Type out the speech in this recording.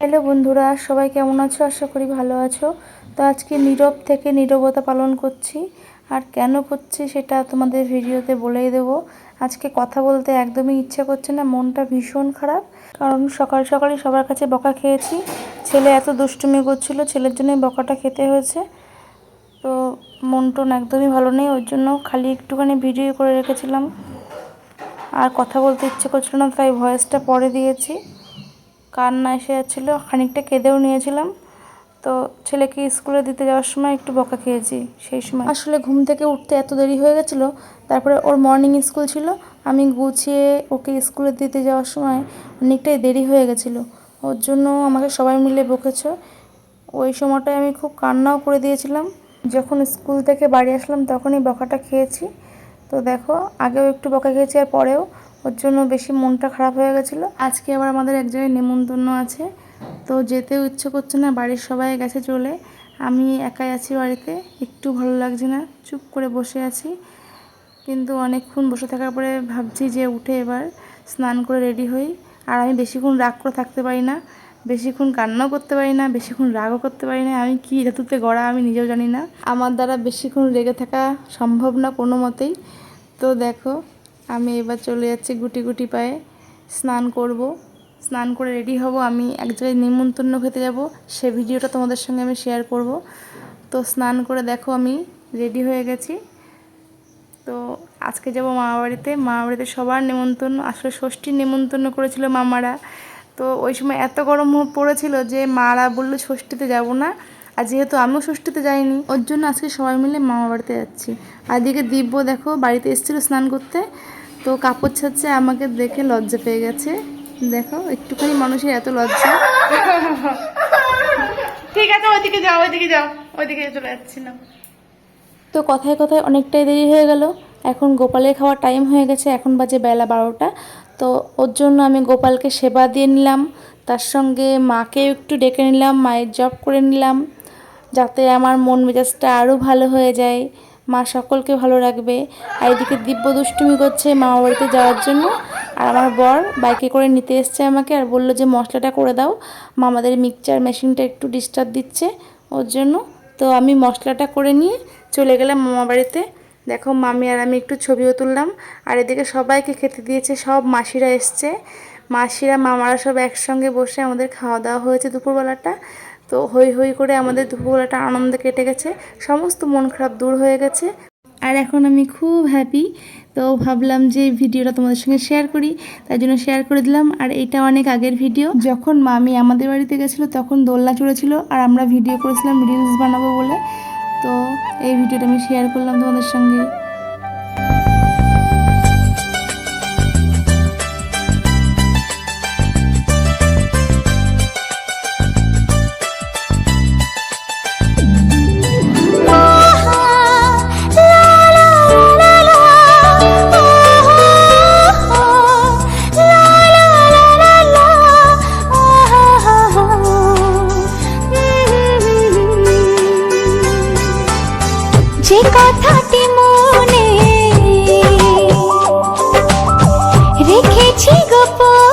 Hello বন্ধুরা, সবাই কেমন আছো? আশা করি ভালো আছো। তো আজকে নীরব থেকে নীরবতা পালন করছি। আর কেন করছি সেটা তোমাদের ভিডিওতে বলেই দেবো। আজকে কথা বলতে একদমই ইচ্ছে করছে না, মনটা ভীষণ খারাপ। কারণ সকাল সকালে সবার কাছে বকা খেয়েছি। ছেলে এত দুষ্টুমি করছিল, ছেলের জন্যই বকাটা খেতে হয়েছে। তো মন টন একদমই ভালো নেই, ওর জন্য খালি একটুখানি ভিডিও করে রেখেছিলাম। আর কথা বলতে ইচ্ছে করছিল না, তাই ভয়েসটা পরে দিয়েছি। কান্না এসে যাচ্ছিল, খানিকটা কেঁদেও নিয়েছিলাম। তো ছেলেকে স্কুলে দিতে যাওয়ার সময় একটু বকা খেয়েছি, সেই সময়। আসলে ঘুম থেকে উঠতে এত দেরি হয়ে গেছিল, তারপরে ওর মর্নিং স্কুল ছিল, আমি গুছিয়ে ওকে স্কুলে দিতে যাওয়ার সময় অনেকটাই দেরি হয়ে গেছিল। ওর জন্য আমাকে সবাই মিলে বকেছ। ওই সময়টায় আমি খুব কান্নাও করে দিয়েছিলাম। যখন স্কুল থেকে বাড়ি আসলাম, তখনই বকাটা খেয়েছি। তো দেখো, আগেও একটু বকা খেয়েছি আর পরেও। ওর জন্য বেশি মনটা খারাপ হয়ে গেছিল। আজকে আবার আমাদের এক জায়গায় নেমন্তন্ন আছে। তো যেতেও ইচ্ছে করছে না, বাড়ির সবাই গেছে চলে। আমি একাই আছি বাড়িতে, একটু ভালো লাগছে না, চুপ করে বসে আছি। কিন্তু অনেকক্ষণ বসে থাকার পরে ভাবছি যে উঠে এবার স্নান করে রেডি হই। আর আমি বেশিক্ষণ রাগ করে থাকতে পারি না, বেশিক্ষণ কান্নাও করতে পারি না, বেশিক্ষণ রাগও করতে পারি না। আমি কী ধাতুতে গড়া আমি নিজেও জানি না। আমার দ্বারা বেশিক্ষণ রেগে থাকা সম্ভব না কোনো মতেই। তো দেখো আমি এবার চলে যাচ্ছি গুটি গুটি পায়ে। স্নান করব। স্নান করে রেডি হব আমি। এক জায়গায় নিমন্ত্রণ খেতে যাব। সে ভিডিওটা তোমাদের সঙ্গে আমি শেয়ার করব। তো স্নান করে দেখো আমি রেডি হয়ে গেছি। তো আজকে যাব মামা বাড়িতে। মামা বাড়িতে সবার নেমন্তন্ন আসলে ষষ্ঠীর নেমন্তন্ন করেছিল মামারা। তো ওই সময় এত গরম পড়েছিল যে মারা বলল ষষ্ঠীতে যাব না। আর যেহেতু আমিও ষষ্ঠীতে যাইনি ওর জন্য আজকে সবাই মিলে মামা বাড়িতে যাচ্ছি। আর এদিকে দিব্য দেখো বাড়িতে এসেছিল স্নান করতে তো কাপড় ছাড়ছে আমাকে দেখে লজ্জা পেয়ে গেছে। দেখো একটুখানি মানুষের এত লজ্জা। ঠিক আছে ওইদিকে যাও ওইদিকে যাও ওইদিকে চলে যাচ্ছি না। তো কথায় কথায় অনেকটাই দেরি হয়ে গেল। এখন গোপালের খাওয়ার টাইম হয়ে গেছে এখন বাজে বেলা বারোটা। তো ওর জন্য আমি গোপালকে সেবা দিয়ে নিলাম। তার সঙ্গে মাকেও একটু ডেকে নিলাম মায়ের জব করে নিলাম। যাতে আমার মন মেজাজটা আরও ভালো হয়ে যায়। মা সকলকে ভালো রাখবে। আর এদিকে দিব্য দুষ্টুমি করছে মামা বাড়িতে যাওয়ার জন্য। আর আমার বর বাইকে করে নিতে এসছে আমাকে আর বলল যে, মশলাটা করে দাও। মামাদের মিক্সচার মেশিনটা একটু ডিস্টার্ব দিচ্ছে ওর জন্য। তো আমি মশলাটা করে নিয়ে চলে গেলাম মামা বাড়িতে। দেখো মামি আর আমি একটু ছবিও তুললাম। আর এদিকে সবাইকে খেতে দিয়েছে সব মাসিরা এসছে। মাসিরা, মামারা সব একসঙ্গে বসে আমাদের খাওয়া দাওয়া হয়েছে দুপুরবেলাটা। তো হই হই করে আমাদের দুপুরবেলাটা আনন্দে কেটে গেছে, সমস্ত মন খারাপ দূর হয়ে গেছে। আর এখন আমি খুব হ্যাপি তো ভাবলাম যে ভিডিওটা তোমাদের সঙ্গে শেয়ার করি তাই জন্য শেয়ার করে দিলাম। আর এটা অনেক আগের ভিডিও যখন মামি আমাদের বাড়িতে গেছিল, তখন দোলনা চড়েছিল, আর আমরা ভিডিও করেছিলাম রিলস বানাবো বলে। তো এই ভিডিওটা আমি শেয়ার করলাম তোমাদের সঙ্গে। যে কথাটি মনে রেখেছি গোপন